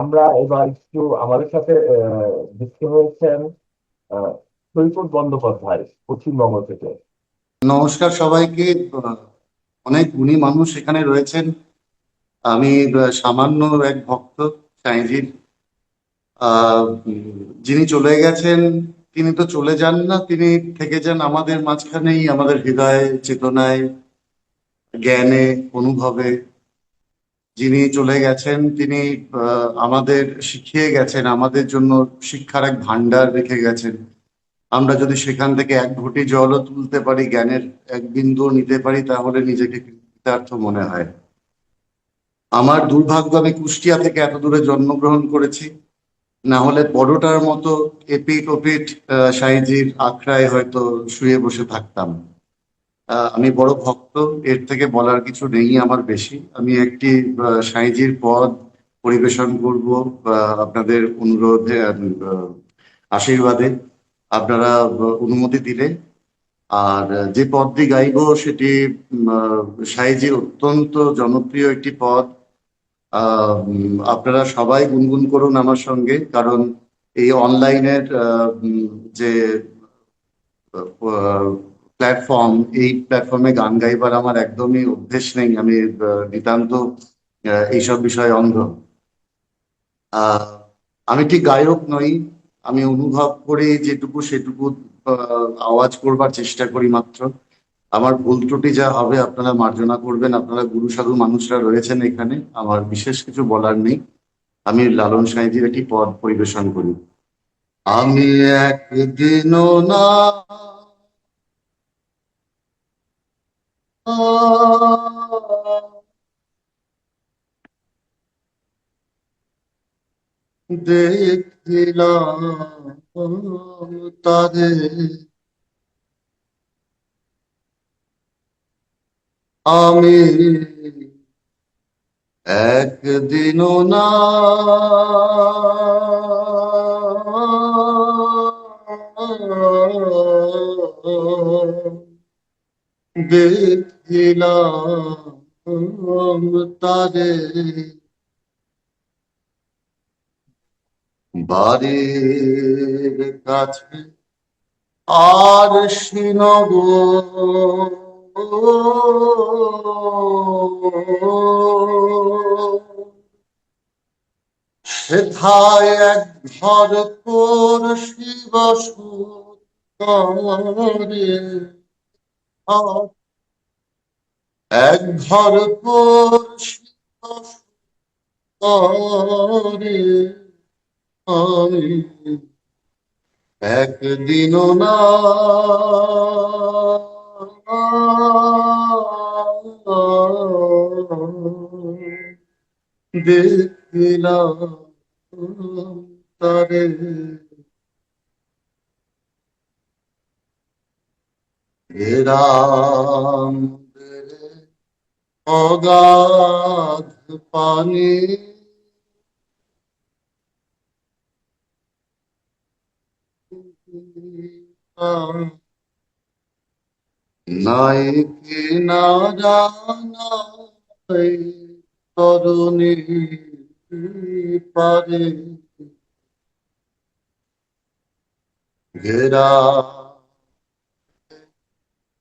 আমরা এবার একটু আমাদের সাথে যুক্ত হয়েছেন সৈকত বন্দ্যোপাধ্যায় পশ্চিমবঙ্গ থেকে। নমস্কার সবাইকে। অনেক গুণী মানুষ এখানে রয়েছেন। আমি সামান্য এক ভক্ত সাঁইজির যিনি চলে গেছেন, তিনি তো চলে যান না, তিনি থেকে যান আমাদের মাঝখানেই, আমাদের হৃদয়ে, চেতনায়, জ্ঞানে, অনুভবে। যিনি চলে গেছেন, তিনি আমাদের শিখিয়ে গেছেন, আমাদের জন্য শিক্ষার এক ভান্ডার রেখে গেছেন। আমরা যদি সেখান থেকে এক ঘটি জলও তুলতে পারি, জ্ঞানের এক বিন্দু নিতে পারি, তাহলে নিজেকে কৃতার্থ মনে হয়। আমার দুর্ভাগ্য, আমি কুষ্টিয়া থেকে এত দূরে জন্মগ্রহণ করেছি। না হলে বড়টার মতো এপিট ওপিট সাইজির আখড়ায় হয়তো শুয়ে বসে থাকতাম। আমি বড় ভক্ত, এর থেকে বলার কিছু নেই আমার বেশি। আমি একটি সাঁইজির পদ পরিবেশন করব আপনাদের অনুরোধে আশীর্বাদে আপনারা অনুমতি দিলে। আর যে পদটি গাইবো সেটি সাইজির অত্যন্ত জনপ্রিয় একটি পদ। আপনারা সবাই গুনগুন করুন আমার সঙ্গে, কারণ এই অনলাইনের যে প্ল্যাটফর্ম এই প্ল্যাটফর্মে গান গাইবার আমার একদমই অভ্যেস নেই। আমি নিতান্ত এইসব বিষয়ে অন্ধ। আমি ঠিক গায়ক নই। আমি অনুভব করে যেটুকু সেটুকু আওয়াজ করবার চেষ্টা করি মাত্র। আমার ভুল ত্রুটি যা হবে আপনারা মার্জনা করবেন। আপনারা গুরু, সাধু মানুষরা রয়েছেন এখানে। আমার বিশেষ কিছু বলার নেই। আমি লালন সাঁইজির একটি পদ পরিবেশন করি। আমি একদিনও না দেখিলাম তারে আমি একদিনও না তারে। বাড়ির কাছে আর শ্রীনগর। সেথায় এক ঘর তোর শিব করে এক ঘর করে আমি একদিনও না দেখিলাম তারে এরাম অগাধ পানি নাই কিনারা নাই তরুণী পারে ঘেরা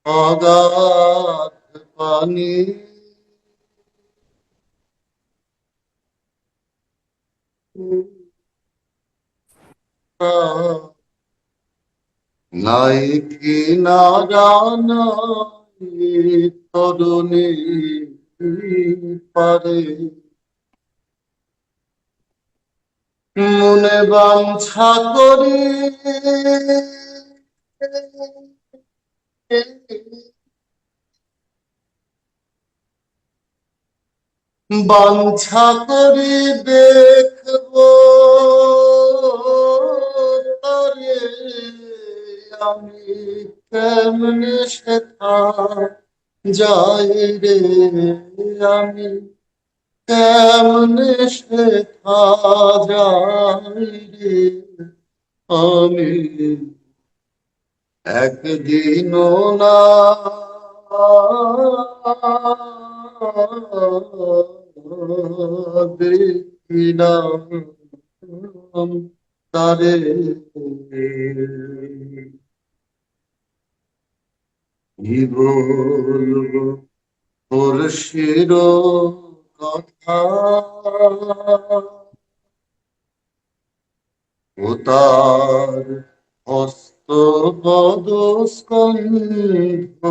অগাধ পানি। নাই কিনারা নাই তরুণী পারে। মনে বাঞ্ছা করি। বাঞ্ছা করি দেখব। তরে আমি কেমনে সেথা যাই রে? আমি কেমনে সেথা যাই রে? আমি একদিনও না। তারে বলব তোর শির কথা ও তার পদ স্কন্ধ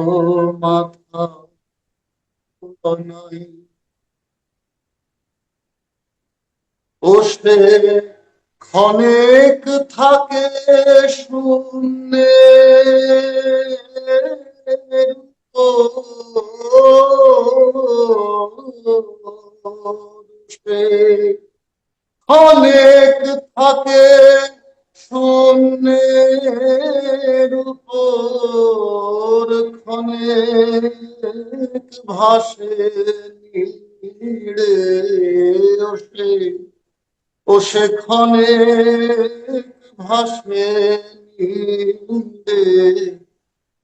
মাথা ক্ষণেক থাকে শূন্যে অনেক থাকে শূন্যের উপর ক্ষণেক ভাসে নীড়ে ও সেখানে ভাসে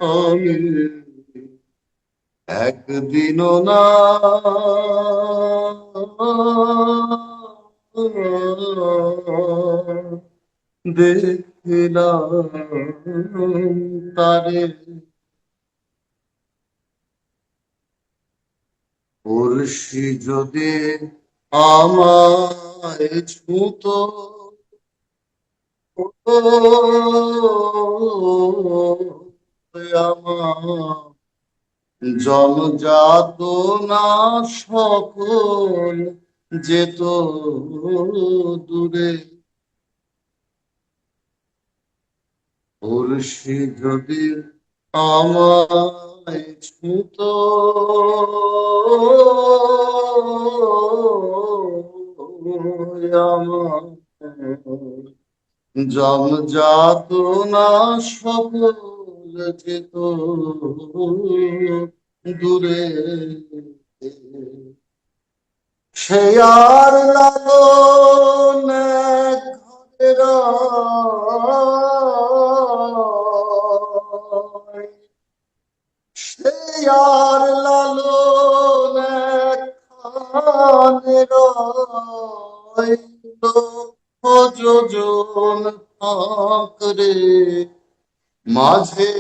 আমি একদিনও না দেখিলাম তারে। পড়শি যদি আমায় ছুত আমার জলজাত না সকল যেত দূরে। পড়শি যদি আমায় ছুত। আমার জলজাত না সকল যেত দূরে। সে আর লালন সে আর লালন খানের যোজন ফাঁকরে মাঝে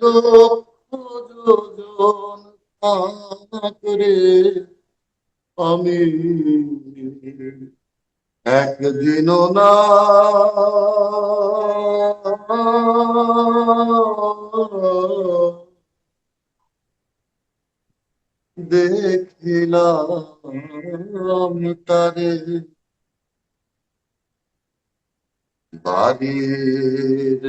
লক্ষ যোজন ফাঁকরে আমি একদিনও না। দেখিলাম তারে। বাড়ির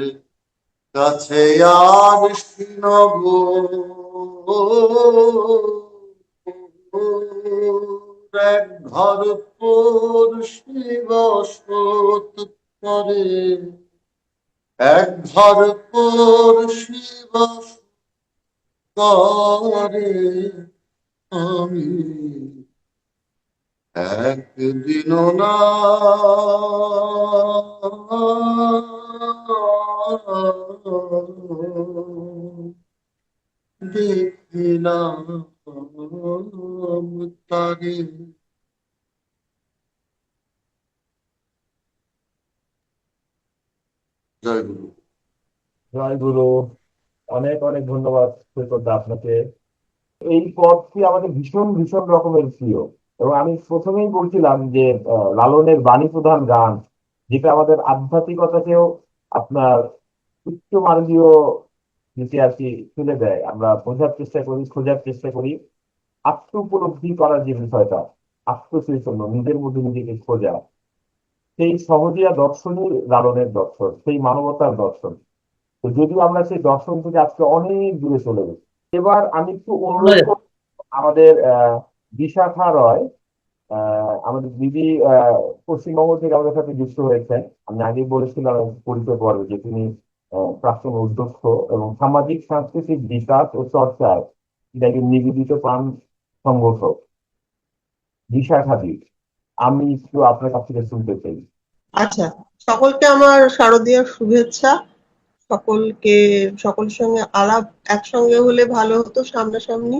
কাছে আর শ্রীনগর এক ঘর পড়শি বসত এক ঘর পড়শি করে আমি। একদিনও না দেখিলাম তারে জয় গুরু জয় গুরু অনেক অনেক ধন্যবাদ সৈকতদা আপনাকে। এই পদটি আমাদের ভীষণ ভীষণ রকমের প্রিয়। এবং আমি প্রথমেই বলছিলাম যে লালনের বাণী প্রধান গান, যেটা আমাদের আধ্যাত্মিকতাকেও আপনার উচ্চ মার্গীয় দিকে আর কি তুলে দেয়। আমরা বোঝার চেষ্টা করি, খোঁজার চেষ্টা করি আত্ম উপলব্ধি করার যে বিষয়টা আত্মচৈতন্য নিজের মধ্যে নিজেকে খোঁজা, সেই সহজিয়া দর্শনই লালনের দর্শন, সেই মানবতার দর্শন। তো যদিও আমরা সেই দর্শন থেকে আজকে অনেক দূরে চলে গেছি। এবার আমি একটু অনুরোধ আমাদের বিশাখা রয় আমাদের দিদি পশ্চিমবঙ্গ থেকে আমাদের সাথে যুক্ত হয়েছেন। আমি আগেই বলেছিলাম, পরিচয় পর্বে যে তিনি প্রাক্তন অধ্যক্ষ এবং সামাজিক, সাংস্কৃতিক বিকাশ ও চর্চায় একজন নিবেদিত প্রাণ সংগঠক। বিশাখা দি আমি একটু আপনার কাছ থেকে শুনতে চাই। আচ্ছা সকলকে আমার শারদীয়ার শুভেচ্ছা। সকলকে, সকলের সঙ্গে আলাপ একসঙ্গে হলে ভালো হতো সামনাসামনি।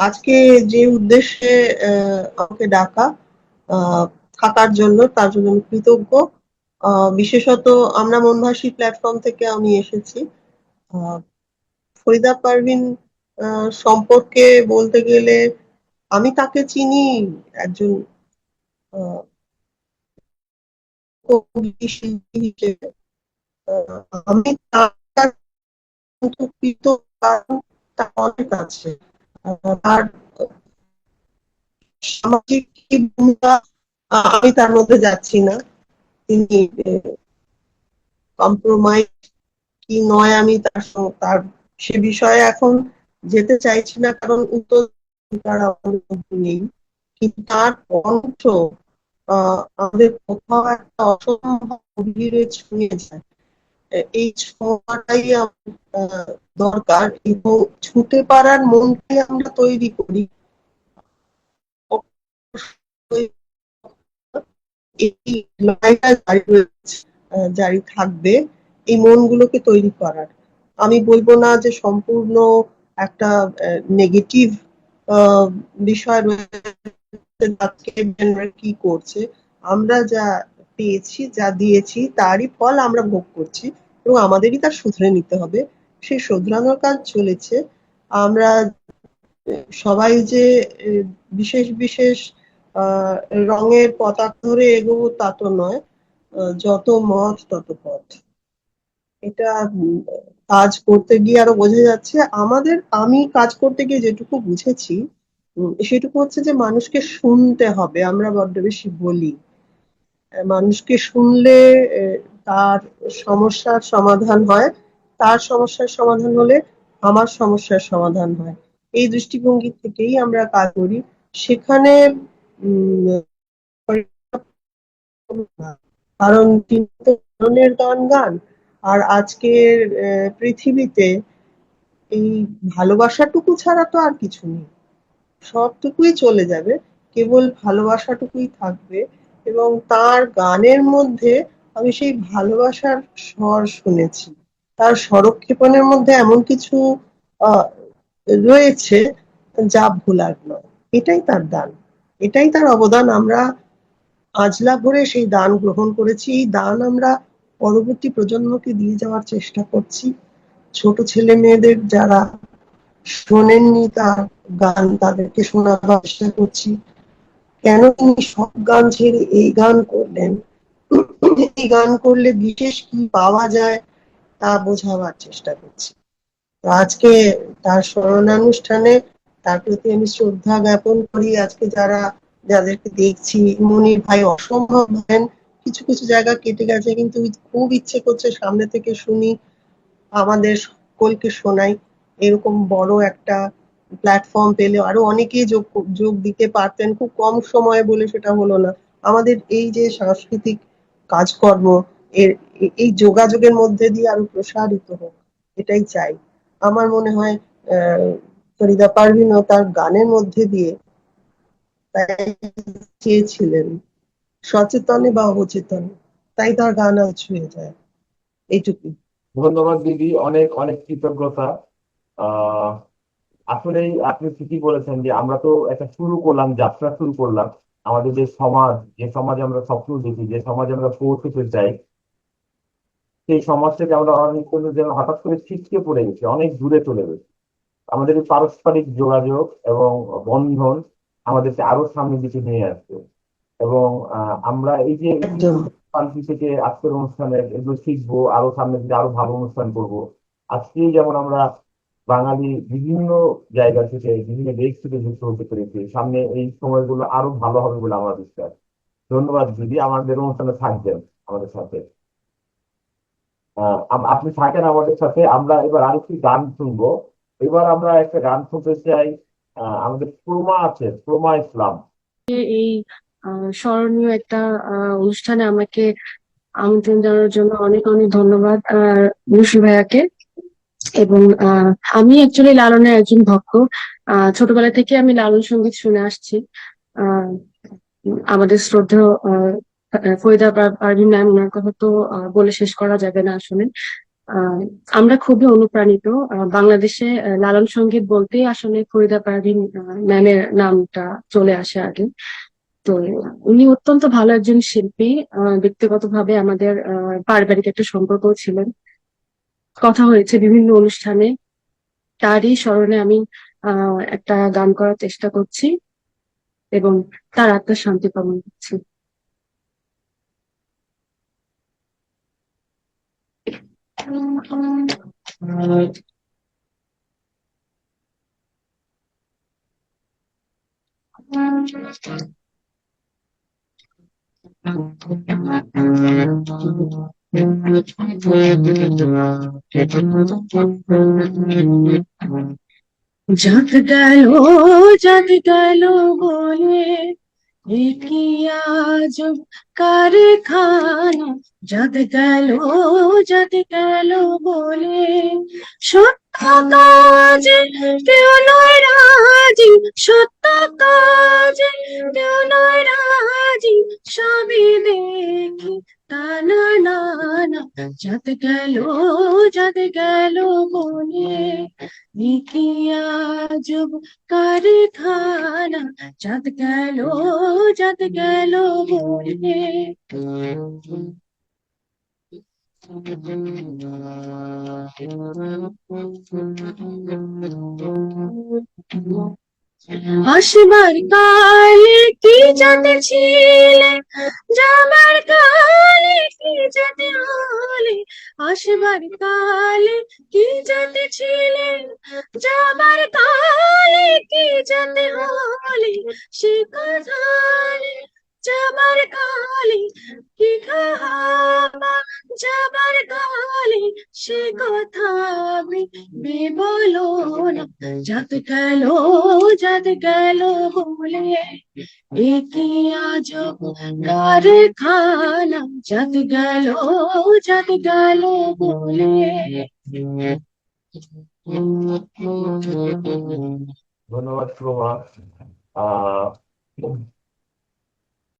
আজকে যে উদ্দেশ্যে আমাকে ডাকা থাকার জন্য তার জন্য আমি কৃতজ্ঞ। বিশেষত আমরা মনভাসী প্ল্যাটফর্ম থেকে আমি এসেছি। ফরিদা পারভিন সম্পর্কে বলতে গেলে আমি তাকে চিনি একজন আমি অনেক আছে। তার সামাজিক ভূমিকা আমি তার মধ্যে যাচ্ছি না। তিনি কম্প্রোমাইজ কি নয় আমি তার তার, সে বিষয়ে এখন যেতে চাইছি না, কারণ উত্তর তার নেই। কিন্তু তার কণ্ঠ আমাদের কোথাও একটা অসম্ভব ছুঁয়ে যায়। এই ছোঁয়াটাই দরকার এবং ছুটে পারার মনকে আমরা তৈরি করি। এই জারি রয়েছে জারি থাকবে, এই মনগুলোকে তৈরি করার। আমি বলব না যে সম্পূর্ণ একটা নেগেটিভ বিষয় রয়েছে কি করছে। আমরা যা পেয়েছি, যা দিয়েছি, তারই ফল আমরা ভোগ করছি এবং আমাদেরই তা শুধরে নিতে হবে। সেই শুধরানোর কাজ চলেছে। আমরা সবাই যে বিশেষ বিশেষ রঙের পতাকা ধরে এগোবো তা তো নয় যত মত তত পথ। এটা কাজ করতে গিয়ে আরও বোঝা যাচ্ছে, আমাদের, আমি কাজ করতে গিয়ে যেটুকু বুঝেছি সেটুকু হচ্ছে যে মানুষকে শুনতে হবে, আমরা বড্ড বেশি বলি। মানুষকে শুনলে তার সমস্যার সমাধান হয়, তার সমস্যার সমাধান হলে আমার সমস্যার সমাধান হয়। এই দৃষ্টিভঙ্গি থেকেই আমরা কাজ করি। সেখানে কারণ তিনি ধরনের গান গান। আর আজকের পৃথিবীতে এই ভালোবাসাটুকু ছাড়া তো আর কিছু নেই। সবটুকুই চলে যাবে, কেবল ভালোবাসাটুকুই থাকবে। এবং তার গানের মধ্যে আমি সেই ভালোবাসার স্বর শুনেছি। তার স্বরক্ষেপণের মধ্যে এমন কিছু রয়েছে যা ভোলার নয়। এটাই তার দান। এটাই তার অবদান। আমরা আজলা ভরে সেই দান গ্রহণ করেছি। এই দান আমরা পরবর্তী প্রজন্মকে দিয়ে যাওয়ার চেষ্টা করছি। ছোট ছেলে মেয়েদের যারা শোনেননি তার গান, তাদেরকে শোনাবার চেষ্টা করছি। কেন তিনি সব গান ছেড়ে এই গান করলেন? এই গান করলে বিশেষ কি পাওয়া যায় তা বোঝাবার চেষ্টা করছি। আজকে তার স্মরণানুষ্ঠানে তার প্রতি আমি শ্রদ্ধা জ্ঞাপন করি। আজকে যারা, যাদেরকে দেখছি, মনির ভাই অসম্ভব ভাবেন কিছু কিছু জায়গা কেটে গেছে, কিন্তু খুব ইচ্ছে করছে সামনে থেকে শুনি, আমাদের সকলকে শোনাই। এরকম বড় একটা প্ল্যাটফর্ম পেলে আরও অনেকেই যোগ যোগ দিতে পারতেন, খুব কম সময়ে বলে সেটা হলো না। আমাদের এই যে সাংস্কৃতিক কাজকর্ম, এর, এই যোগাযোগের মধ্যে দিয়ে আরও প্রসারিত হোক, এটাই চাই। আমার মনে হয় ফরিদা পারভিনও তার গানের মধ্যে দিয়ে চেয়েছিলেন। সচেতনে বা অবচেতনে, তাই তার গান আজ ছুঁয়ে যায়। এইটুকুই। ধন্যবাদ দিদি, অনেক অনেক কৃতজ্ঞতা। আহ, আসলেই আপনি ঠিকই বলেছেন যে আমরা তো একটা শুরু করলাম, যাত্রা শুরু করলাম। আমাদের যে সমাজ, যে সমাজে আমরা স্বপ্ন দেখি, যে সমাজে আমরা পৌঁছতে চাই, সেই সমাজ থেকে আমরা অনেক যেন হঠাৎ করে ছিটকে পড়ে গেছি, অনেক দূরে চলে গেছি। আমাদের পারস্পরিক যোগাযোগ এবং বন্ধন আমাদেরকে আরও সামনের দিকে নিয়ে আসবে এবং আমরা এই যে থেকে আজকের অনুষ্ঠানে এগুলো শিখব আরও সামনের দিকে আরও ভালো অনুষ্ঠান করব। আজকেই যেমন আমরা বাঙালি বিভিন্ন জায়গা থেকে বিভিন্ন দেশ থেকে যুক্ত হতে পেরেছি। সামনে এই সময়গুলো আরও ভালো হবে বলে আমার বিশ্বাস। ধন্যবাদ দিদি আমাদের অনুষ্ঠানে থাকবেন আমাদের সাথে। আহ, আপনি থাকেন আমাদের সাথে। আমরা এবার আরেকটি গান শুনব। এবার আমরা একটা গান শুনতে চাই আমাদের প্রমা আছে, প্রমা ইসলাম। এই স্মরণীয় একটা অনুষ্ঠানে আমাকে আমন্ত্রণ জানানোর জন্য অনেক অনেক ধন্যবাদ রুশি ভাইয়াকে। এবং আমি অ্যাকচুয়ালি লালনের একজন ভক্ত। ছোটবেলা থেকে আমি লালন সংগীত শুনে আসছি। আমাদের শ্রদ্ধেয় ফরিদা পার- পারভিন ম্যাম ওনার কথা তো বলে শেষ করা যাবে না আসলে। আমরা খুবই অনুপ্রাণিত। বাংলাদেশে লালন সংগীত বলতেই আসলে ফরিদা পারভিন ম্যামের নামটা চলে আসে আগে। তো উনি অত্যন্ত ভালো একজন শিল্পী। ব্যক্তিগতভাবে আমাদের পারিবারিক একটা সম্পর্ক ছিলেন। কথা হয়েছে বিভিন্ন অনুষ্ঠানে। তারই স্মরণে আমি একটা গান করার চেষ্টা করছি এবং তার আত্মার শান্তি কামনা করছি। যাক গেল যাক গেল বলে এ কি আজব কারখানা যাক গেল যাক গেল বলে সত্য কাজে কেউ নয় রাজি সত্য কাজে কেউ নয় রাজি সবই দেখি না না যাত গেল যাত গেল বলে কি আজব কারখানা যাত গেল যাত গেল বলে আসবার কালে কি যাতে ছিলে? যাবার কালে কি যাতে হলে? আসবার কালে কি যাতে ছিলে? যাবার কালে কি জানতে হলে? সে কথা যাবার কালে কি খাওয়া যাবার কালে সে কথা বে বলো না। যাত গেল যাত গেল বলে এ কি আজব কারখানা। যাত গেল যাত গেল বলে ধন্যবাদ সুরমা আহ